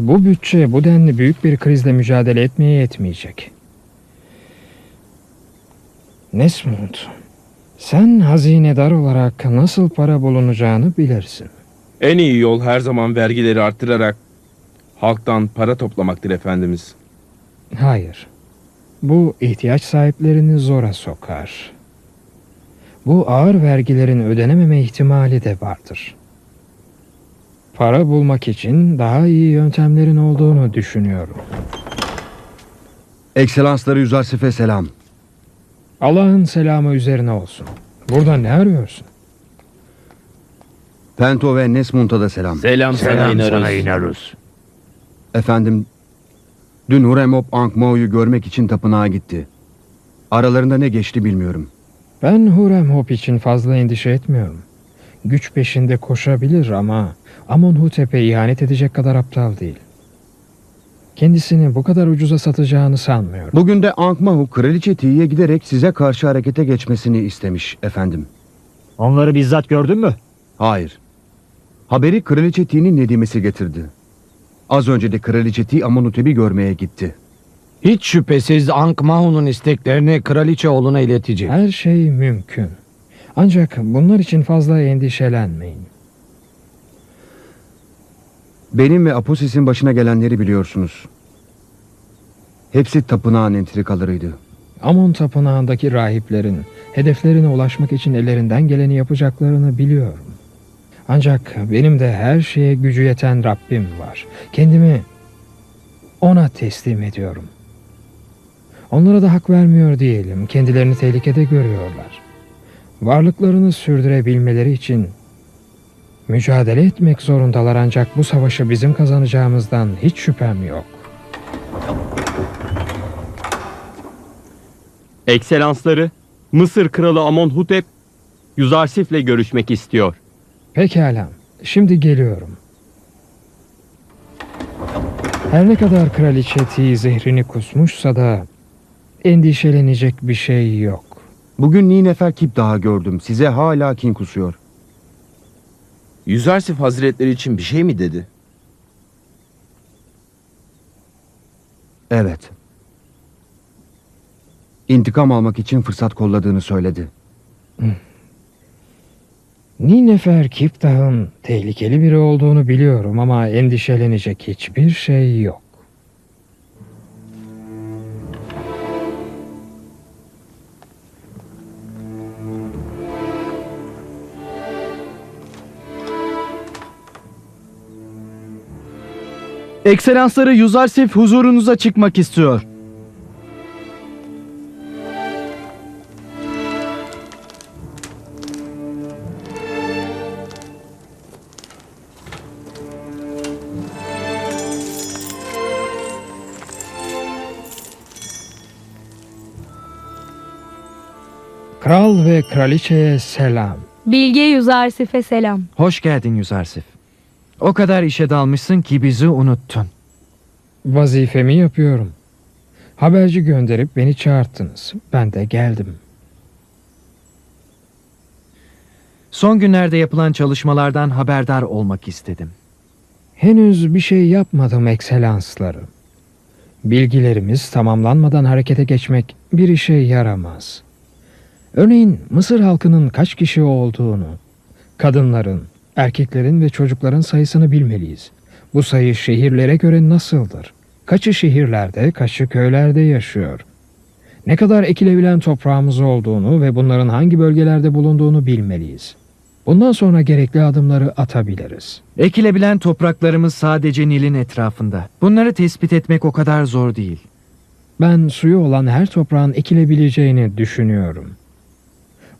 Bu bütçe bu denli büyük bir krizle mücadele etmeye yetmeyecek. Nesmut, sen hazinedar olarak nasıl para bulunacağını bilirsin. En iyi yol her zaman vergileri arttırarak halktan para toplamaktır efendimiz. Hayır. Bu ihtiyaç sahiplerini zora sokar. Bu ağır vergilerin ödenememe ihtimali de vardır. Para bulmak için daha iyi yöntemlerin olduğunu düşünüyorum. Ekselansları Yüzarsif'e selam. Allah'ın selamı üzerine olsun. Burada ne arıyorsun? Pento ve Nesmunt'a da selam. Selam, Selam sana inarız. Efendim, dün Huremop Ankmao'yu görmek için tapınağa gitti. Aralarında ne geçti bilmiyorum. Ben Hurem Hop için fazla endişe etmiyorum. Güç peşinde koşabilir ama Amonhotep'e ihanet edecek kadar aptal değil. Kendisini bu kadar ucuza satacağını sanmıyorum. Bugün de Ankmao Kraliçe Ti'ye giderek size karşı harekete geçmesini istemiş efendim. Onları bizzat gördün mü? Hayır. Haberi Kraliçe Ti'nin Nedimesi getirdi. Az önce de Kraliçe Ti Amonhotep'i görmeye gitti. Hiç şüphesiz Ankh-Mahon'un isteklerini kraliçe oğluna iletecek. Her şey mümkün. Ancak bunlar için fazla endişelenmeyin. Benim ve Aposis'in başına gelenleri biliyorsunuz. Hepsi tapınağın entrikalarıydı. Amon tapınağındaki rahiplerin hedeflerine ulaşmak için ellerinden geleni yapacaklarını biliyorum. Ancak benim de her şeye gücü yeten Rabbim var. Kendimi ona teslim ediyorum. Onlara da hak vermiyor diyelim. Kendilerini tehlikede görüyorlar. Varlıklarını sürdürebilmeleri için mücadele etmek zorundalar ancak bu savaşı bizim kazanacağımızdan hiç şüphem yok. Ekselansları, Mısır Kralı Amonhotep, Yüzarsif'le görüşmek istiyor. Pekala, şimdi geliyorum. Her ne kadar kraliçe zehrini kusmuşsa da endişelenecek bir şey yok. Bugün Ninefer Kip daha gördüm. Size hala kin kusuyor. Yüzarsif Hazretleri için bir şey mi dedi? Evet. İntikam almak için fırsat kolladığını söyledi. Ninefer Kiptah'ın tehlikeli biri olduğunu biliyorum ama endişelenecek hiçbir şey yok. Ekselansları Yuzarsif huzurunuza çıkmak istiyor. Kral ve kraliçeye selam. Bilge Yüzarsif'e selam. Hoş geldin Yüzarsif. O kadar işe dalmışsın ki bizi unuttun. Vazifemi yapıyorum. Haberci gönderip beni çağırttınız. Ben de geldim. Son günlerde yapılan çalışmalardan haberdar olmak istedim. Henüz bir şey yapmadım ekselansları. Bilgilerimiz tamamlanmadan harekete geçmek bir işe yaramaz. Örneğin Mısır halkının kaç kişi olduğunu, kadınların, erkeklerin ve çocukların sayısını bilmeliyiz. Bu sayı şehirlere göre nasıldır? Kaçı şehirlerde, kaçı köylerde yaşıyor? Ne kadar ekilebilen toprağımız olduğunu ve bunların hangi bölgelerde bulunduğunu bilmeliyiz. Bundan sonra gerekli adımları atabiliriz. Ekilebilen topraklarımız sadece Nil'in etrafında. Bunları tespit etmek o kadar zor değil. Ben suyu olan her toprağın ekilebileceğini düşünüyorum.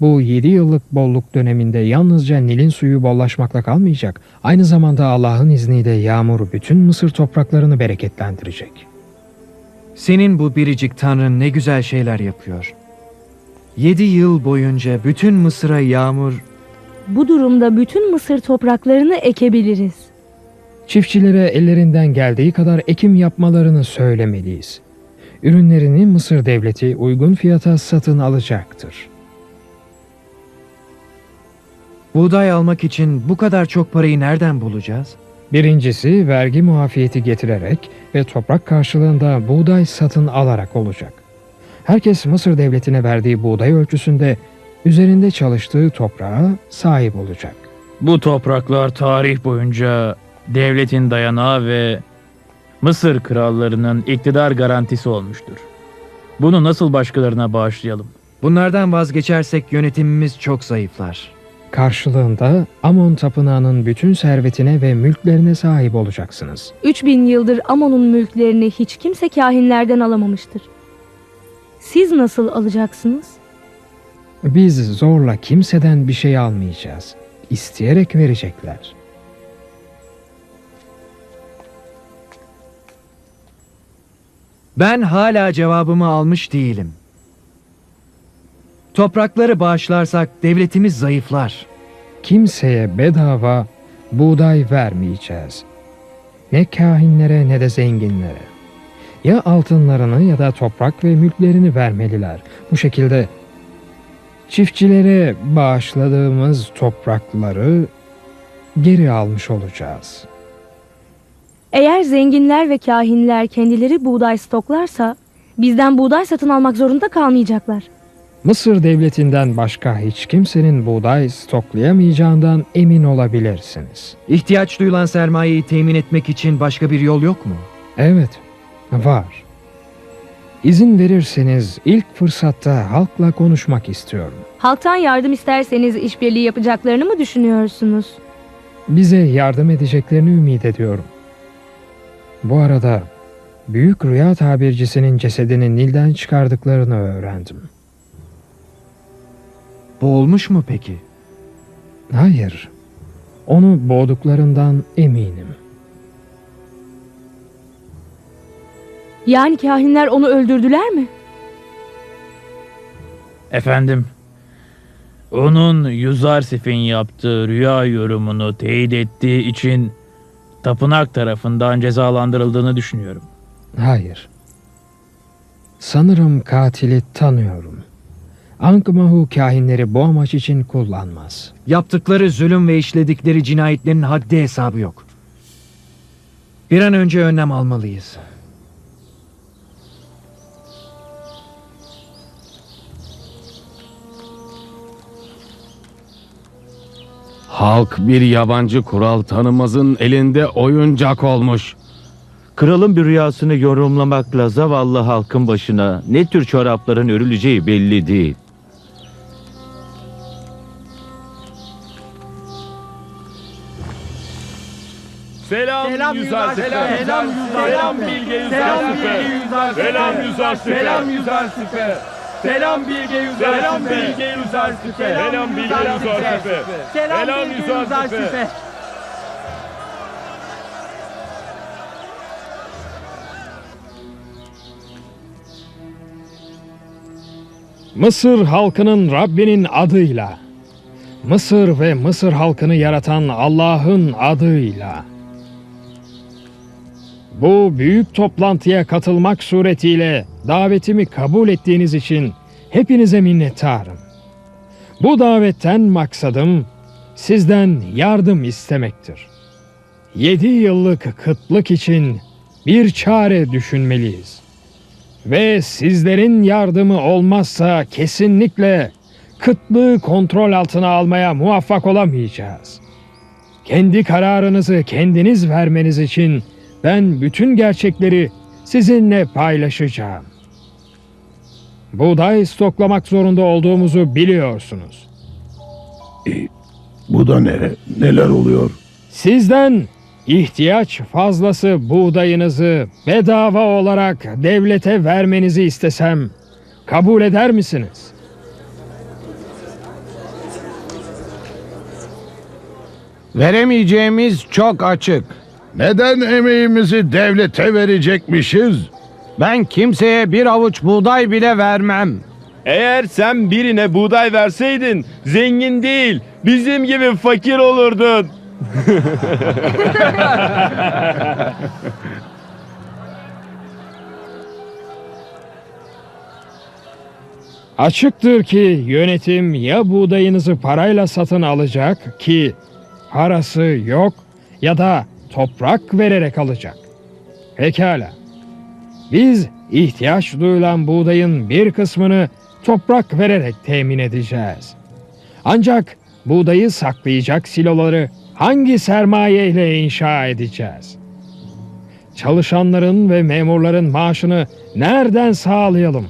Bu 7 yıllık bolluk döneminde yalnızca Nil'in suyu bollaşmakla kalmayacak, aynı zamanda Allah'ın izniyle yağmur bütün Mısır topraklarını bereketlendirecek. Senin bu biricik tanrın ne güzel şeyler yapıyor. Yedi yıl boyunca bütün Mısır'a yağmur Bu durumda bütün Mısır topraklarını ekebiliriz. Çiftçilere ellerinden geldiği kadar ekim yapmalarını söylemeliyiz. Ürünlerini Mısır devleti uygun fiyata satın alacaktır. Buğday almak için bu kadar çok parayı nereden bulacağız? Birincisi vergi muafiyeti getirerek ve toprak karşılığında buğday satın alarak olacak. Herkes Mısır devletine verdiği buğday ölçüsünde üzerinde çalıştığı toprağa sahip olacak. Bu topraklar tarih boyunca devletin dayanağı ve Mısır krallarının iktidar garantisi olmuştur. Bunu nasıl başkalarına bağışlayalım? Bunlardan vazgeçersek yönetimimiz çok zayıflar. Karşılığında Amon tapınağının bütün servetine ve mülklerine sahip olacaksınız. 3000 yıldır Amon'un mülklerini hiç kimse kahinlerden alamamıştır. Siz nasıl alacaksınız? Biz zorla kimseden bir şey almayacağız. İsteyerek verecekler. Ben hala cevabımı almış değilim. Toprakları bağışlarsak devletimiz zayıflar. Kimseye bedava buğday vermeyeceğiz. Ne kahinlere ne de zenginlere. Ya altınlarını ya da toprak ve mülklerini vermeliler. Bu şekilde çiftçilere bağışladığımız toprakları geri almış olacağız. Eğer zenginler ve kahinler kendileri buğday stoklarsa bizden buğday satın almak zorunda kalmayacaklar. Mısır devletinden başka hiç kimsenin buğday stoklayamayacağından emin olabilirsiniz. İhtiyaç duyulan sermayeyi temin etmek için başka bir yol yok mu? Evet, var. İzin verirseniz ilk fırsatta halkla konuşmak istiyorum. Halktan yardım isterseniz işbirliği yapacaklarını mı düşünüyorsunuz? Bize yardım edeceklerini ümit ediyorum. Bu arada büyük rüya tabircisinin cesedini Nil'den çıkardıklarını öğrendim. Boğulmuş mu peki? Hayır, onu boğduklarından eminim. Yani kahinler onu öldürdüler mi? Efendim, onun Yuzarsif'in yaptığı rüya yorumunu teyit ettiği için tapınak tarafından cezalandırıldığını düşünüyorum. Hayır. Sanırım katili tanıyorum. Ankmahu kahinleri bu amaç için kullanmaz. Yaptıkları zulüm ve işledikleri cinayetlerin haddi hesabı yok. Bir an önce önlem almalıyız. Halk bir yabancı kural tanımazın elinde oyuncak olmuş. Kralın bir rüyasını yorumlamakla zavallı halkın başına ne tür çorapların örüleceği belli değil. Selam, selam Yüzer Selam, selam, selam Bilge Yüzer Selam Selam Yüzer Selam Yüzer Selam Bilge Yüzer Selam Bilge Yüzer Selam Bilge Yüzer Selam Yüzer Mısır halkının Rabbinin adıyla. Mısır ve Mısır halkını yaratan Allah'ın adıyla. Bu büyük toplantıya katılmak suretiyle davetimi kabul ettiğiniz için hepinize minnettarım. Bu davetten maksadım sizden yardım istemektir. Yedi yıllık kıtlık için bir çare düşünmeliyiz. Ve sizlerin yardımı olmazsa kesinlikle kıtlığı kontrol altına almaya muvaffak olamayacağız. Kendi kararınızı kendiniz vermeniz için ben bütün gerçekleri sizinle paylaşacağım. Buğday stoklamak zorunda olduğumuzu biliyorsunuz. Bu da nere? Neler oluyor? Sizden ihtiyaç fazlası buğdayınızı bedava olarak devlete vermenizi istesem kabul eder misiniz? Veremeyeceğimiz çok açık. Neden emeğimizi devlete verecekmişiz? Ben kimseye bir avuç buğday bile vermem. Eğer sen birine buğday verseydin zengin değil bizim gibi fakir olurdun. Açıktır ki yönetim ya buğdayınızı parayla satın alacak ki parası yok ya da toprak vererek alacak. Pekala. Biz ihtiyaç duyulan buğdayın bir kısmını toprak vererek temin edeceğiz. Ancak buğdayı saklayacak siloları hangi sermaye ile inşa edeceğiz? Çalışanların ve memurların maaşını nereden sağlayalım?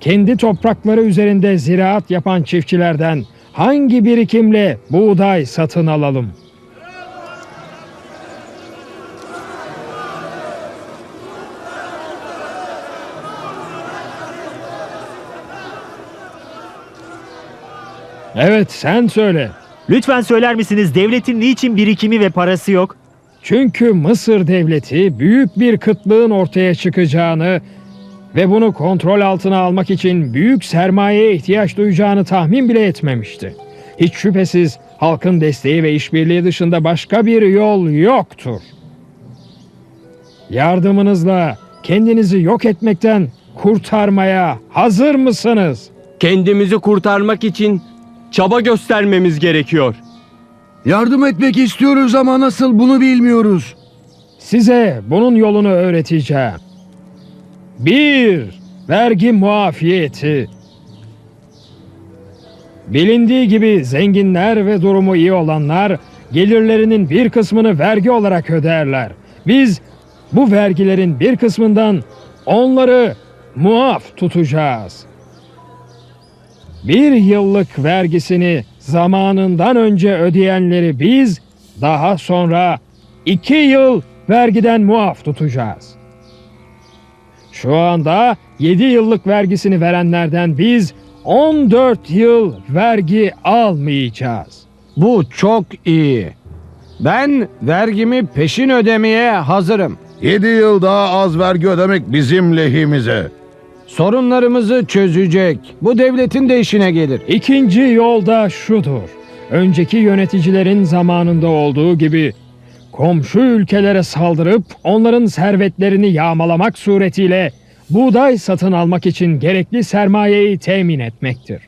Kendi toprakları üzerinde ziraat yapan çiftçilerden hangi birikimle buğday satın alalım? Evet sen söyle. Lütfen söyler misiniz devletin niçin birikimi ve parası yok? Çünkü Mısır devleti büyük bir kıtlığın ortaya çıkacağını ve bunu kontrol altına almak için büyük sermayeye ihtiyaç duyacağını tahmin bile etmemişti. Hiç şüphesiz halkın desteği ve işbirliği dışında başka bir yol yoktur. Yardımınızla kendinizi yok etmekten kurtarmaya hazır mısınız? Kendimizi kurtarmak için çaba göstermemiz gerekiyor. Yardım etmek istiyoruz ama nasıl bunu bilmiyoruz. Size bunun yolunu öğreteceğim. 1. Vergi muafiyeti. Bilindiği gibi zenginler ve durumu iyi olanlar gelirlerinin bir kısmını vergi olarak öderler. Biz bu vergilerin bir kısmından onları muaf tutacağız. Bir yıllık vergisini zamanından önce ödeyenleri biz daha sonra iki yıl vergiden muaf tutacağız. Şu anda 7 yıllık vergisini verenlerden biz 14 yıl vergi almayacağız. Bu çok iyi. Ben vergimi peşin ödemeye hazırım. 7 yıl daha az vergi ödemek bizim lehimize. Sorunlarımızı çözecek. Bu devletin de işine gelir. İkinci yol da şudur. Önceki yöneticilerin zamanında olduğu gibi komşu ülkelere saldırıp onların servetlerini yağmalamak suretiyle buğday satın almak için gerekli sermayeyi temin etmektir.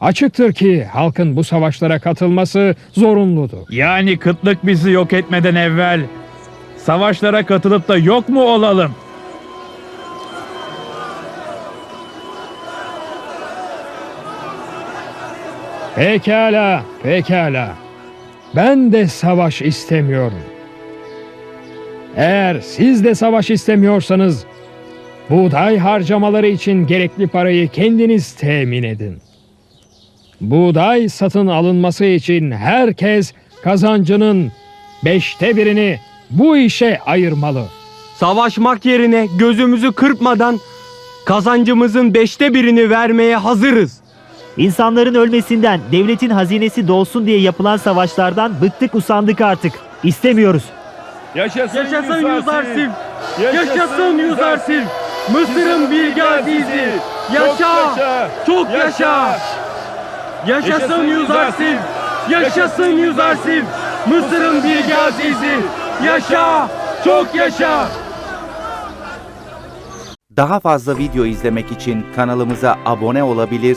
Açıktır ki halkın bu savaşlara katılması zorunludur. Yani kıtlık bizi yok etmeden evvel savaşlara katılıp da yok mu olalım? Pekala, pekala. Ben de savaş istemiyorum. Eğer siz de savaş istemiyorsanız, buğday harcamaları için gerekli parayı kendiniz temin edin. Buğday satın alınması için herkes kazancının beşte birini bu işe ayırmalı. Savaşmak yerine gözümüzü kırpmadan kazancımızın beşte birini vermeye hazırız. İnsanların ölmesinden, devletin hazinesi dolsun diye yapılan savaşlardan bıktık usandık artık. İstemiyoruz. Yaşasın, Yaşasın Yüzarsif! Yaşasın, Yüzarsif! Mısır'ın bilgi azizi! Yaşa! Çok yaşa! Yaşasın Yüzarsif! Yaşasın Yüzarsif! Mısır'ın bilgi azizi! Yaşa! Çok yaşa! Daha fazla video izlemek için kanalımıza abone olabilir,